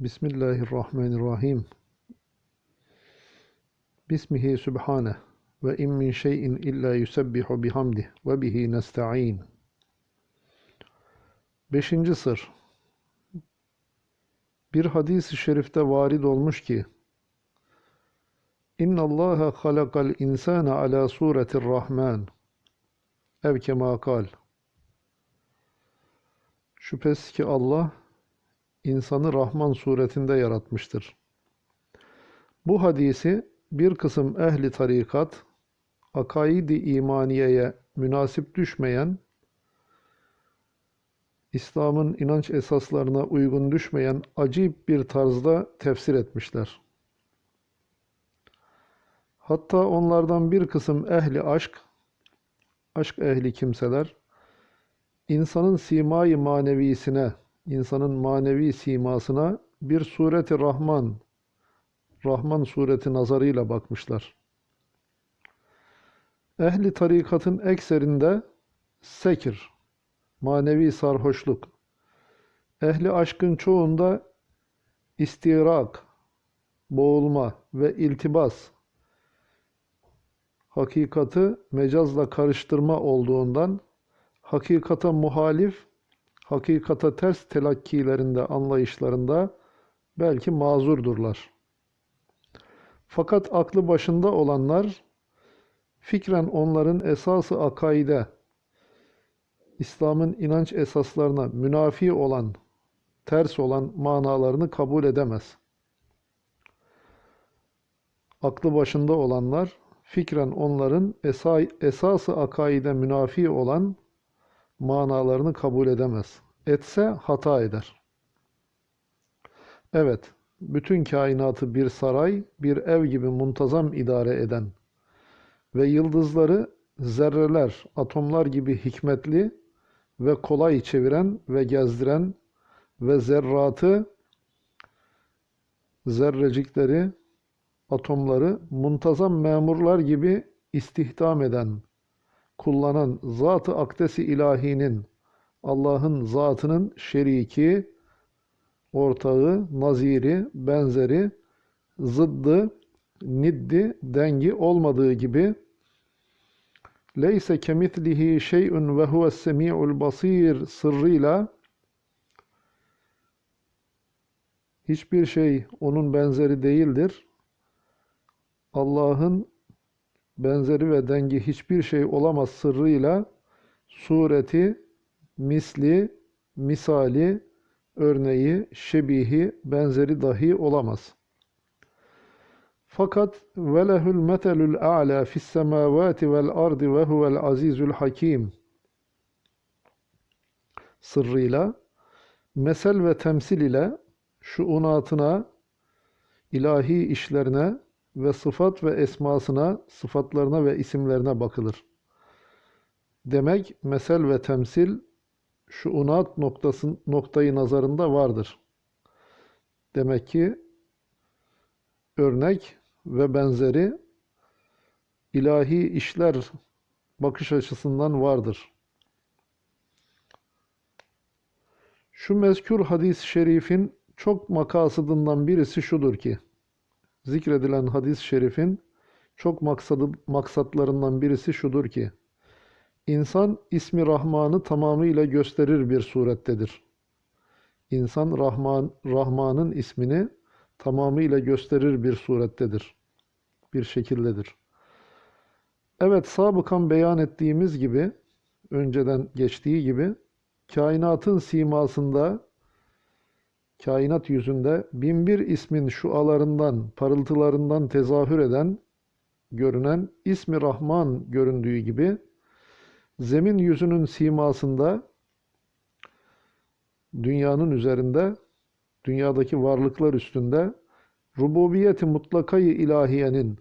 Bismillahirrahmanirrahim. Bismihi subhaneh ve in min şeyin illa yusebbihu bihamdih ve bihi nesta'in. Beşinci sır. Bir hadis-i şerifte varid olmuş ki İnna Allaha halakal insana ala suretir Rahman. Ev kema kal. Şüphesiz ki Allah insanı Rahman suretinde yaratmıştır. Bu hadisi bir kısım ehli tarikat, akaidi imaniyeye münasip düşmeyen, İslam'ın inanç esaslarına uygun düşmeyen acayip bir tarzda tefsir etmişler. Hatta onlardan bir kısım ehli aşk, aşk ehli kimseler, insanın simayı manevisine, insanın manevi simasına bir sureti Rahman, Rahman sureti nazarıyla bakmışlar. Ehli tarikatın ekserinde sekir, manevi sarhoşluk, ehli aşkın çoğunda istirak, boğulma ve iltibas, hakikati mecazla karıştırma olduğundan hakikata muhalif, hakikata ters telakkilerinde, anlayışlarında belki mazurdurlar. Fakat aklı başında olanlar fikren onların esası akaide, İslam'ın inanç esaslarına münafi olan, ters olan manalarını kabul edemez. Aklı başında olanlar fikren onların esa esası akaide münafi olan manalarını kabul edemez. Etse hata eder. Evet, bütün kainatı bir saray, bir ev gibi muntazam idare eden ve yıldızları zerreler, atomlar gibi hikmetli ve kolay çeviren ve gezdiren ve zerratı, zerrecikleri, atomları muntazam memurlar gibi istihdam eden, kullanan zat-ı akdesi ilahinin, Allah'ın zatının şeriki, ortağı, naziri, benzeri, zıddı, niddi, dengi olmadığı gibi leyse kemitlihi şey'un ve huves semi'ul basir sırrıyla hiçbir şey onun benzeri değildir. Allah'ın benzeri ve dengi hiçbir şey olamaz sırrıyla sureti, misli, misali, örneği, şebihi, benzeri dahi olamaz. Fakat velehül metelül a'la fis semavati vel ardi ve huvel azizül hakim sırrıyla mesel ve temsil ile şuunatına, ilahi işlerine ve sıfat ve esmasına, sıfatlarına ve isimlerine bakılır. Demek mesel ve temsil şuunat noktası, noktayı nazarında vardır. Demek ki örnek ve benzeri ilahi işler bakış açısından vardır. Şu mezkur hadis-i şerifin çok makasıdından birisi şudur ki, zikredilen hadis-i şerifin çok maksadı, maksatlarından birisi şudur ki, insan ismi Rahman'ı tamamıyla gösterir bir surettedir. İnsan Rahman, Rahman'ın ismini tamamıyla gösterir bir surettedir. Bir şekildedir. Evet sabıkan beyan ettiğimiz gibi, önceden geçtiği gibi, kainatın simasında, kainat yüzünde binbir ismin şualarından, parıltılarından tezahür eden, görünen ismi Rahman göründüğü gibi, zemin yüzünün simasında, dünyanın üzerinde, dünyadaki varlıklar üstünde, rububiyeti mutlakayı ilahiyenin,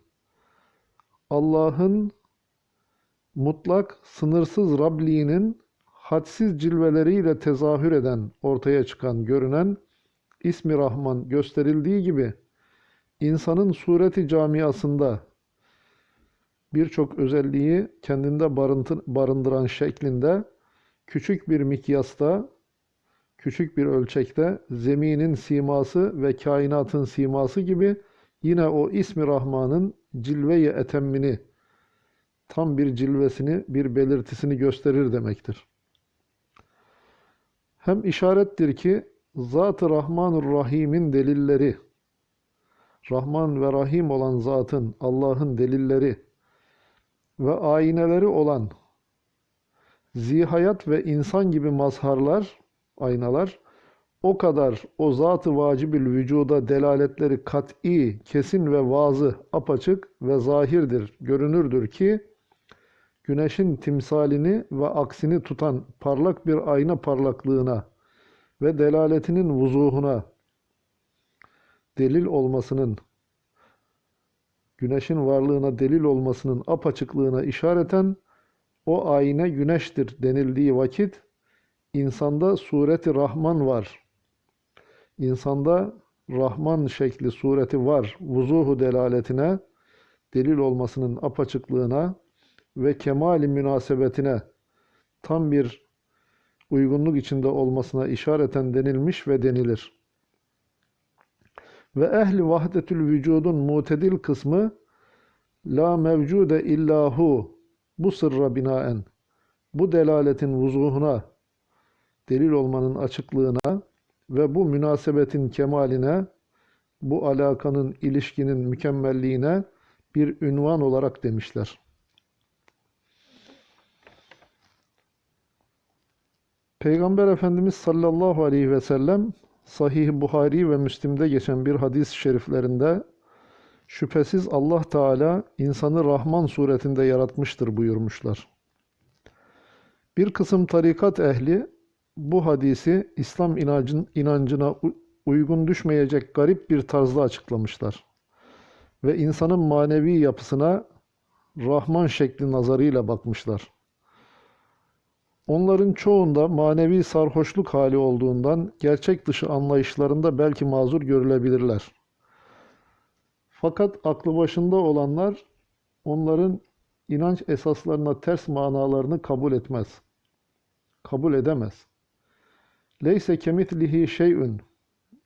Allah'ın mutlak, sınırsız Rabliğinin hadsiz cilveleriyle tezahür eden, ortaya çıkan, görünen ismi Rahman gösterildiği gibi insanın sureti camiasında birçok özelliği kendinde barındıran şeklinde küçük bir mikyasta küçük bir ölçekte zeminin siması ve kainatın siması gibi yine o ismi Rahman'ın cilve-i etemmini, tam bir cilvesini, bir belirtisini gösterir demektir. Hem işarettir ki Zat-ı Rahmanur Rahim'in delilleri, Rahman ve Rahim olan zatın, Allah'ın delilleri ve ayneleri olan zihayat ve insan gibi mazharlar, aynalar o kadar o zat-ı vacibül vücuda delaletleri kat'i, kesin ve vazı, apaçık ve zahirdir, görünürdür ki güneşin timsalini ve aksini tutan parlak bir ayna parlaklığına ve delaletinin vuzuhuna delil olmasının güneşin varlığına delil olmasının apaçıklığına işareten o ayna güneştir denildiği vakit insanda sureti Rahman var. İnsanda Rahman şekli sureti var. Vuzuhu delaletine, delil olmasının apaçıklığına ve kemali münasebetine tam bir uygunluk içinde olmasına işareten denilmiş ve denilir. Ve ehli vahdetül vücudun mutedil kısmı la mevcude illahu bu sırra binaen bu delaletin vuzuhuna delil olmanın açıklığına ve bu münasebetin kemaline bu alakanın ilişkinin mükemmelliğine bir ünvan olarak demişler. Peygamber Efendimiz sallallahu aleyhi ve sellem Sahih Buhari ve Müslim'de geçen bir hadis-i şeriflerinde şüphesiz Allah Teala insanı Rahman suretinde yaratmıştır buyurmuşlar. Bir kısım tarikat ehli bu hadisi İslam inancın, inancına uygun düşmeyecek garip bir tarzda açıklamışlar. Ve insanın manevi yapısına Rahman şekli nazarıyla bakmışlar. Onların çoğunda manevi sarhoşluk hali olduğundan gerçek dışı anlayışlarında belki mazur görülebilirler. Fakat aklı başında olanlar onların inanç esaslarına ters manalarını kabul etmez. Kabul edemez. Leyse kemitlihi şeyün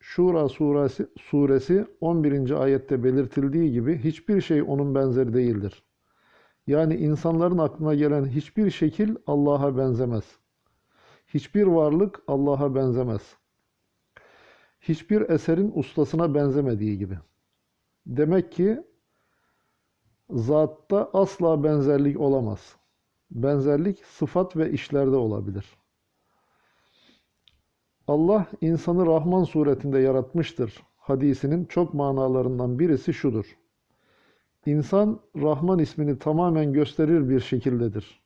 Şura suresi, suresi 11. ayette belirtildiği gibi hiçbir şey onun benzeri değildir. Yani insanların aklına gelen hiçbir şekil Allah'a benzemez. Hiçbir varlık Allah'a benzemez. Hiçbir eserin ustasına benzemediği gibi. Demek ki zatta asla benzerlik olamaz. Benzerlik sıfat ve işlerde olabilir. Allah insanı Rahman suretinde yaratmıştır. Hadisinin çok manalarından birisi şudur. İnsan Rahman ismini tamamen gösterir bir şekildedir.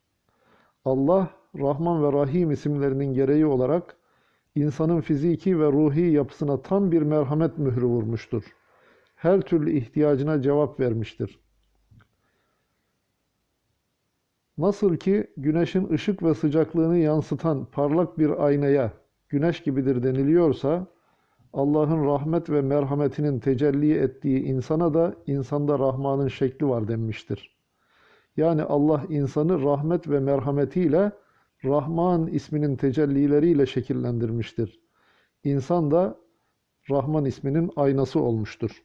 Allah Rahman ve Rahim isimlerinin gereği olarak insanın fiziki ve ruhi yapısına tam bir merhamet mührü vurmuştur. Her türlü ihtiyacına cevap vermiştir. Nasıl ki güneşin ışık ve sıcaklığını yansıtan parlak bir aynaya güneş gibidir deniliyorsa, Allah'ın rahmet ve merhametinin tecelli ettiği insana da insanda Rahman'ın şekli var denmiştir. Yani Allah insanı rahmet ve merhametiyle Rahman isminin tecellileriyle şekillendirmiştir. İnsan da Rahman isminin aynası olmuştur.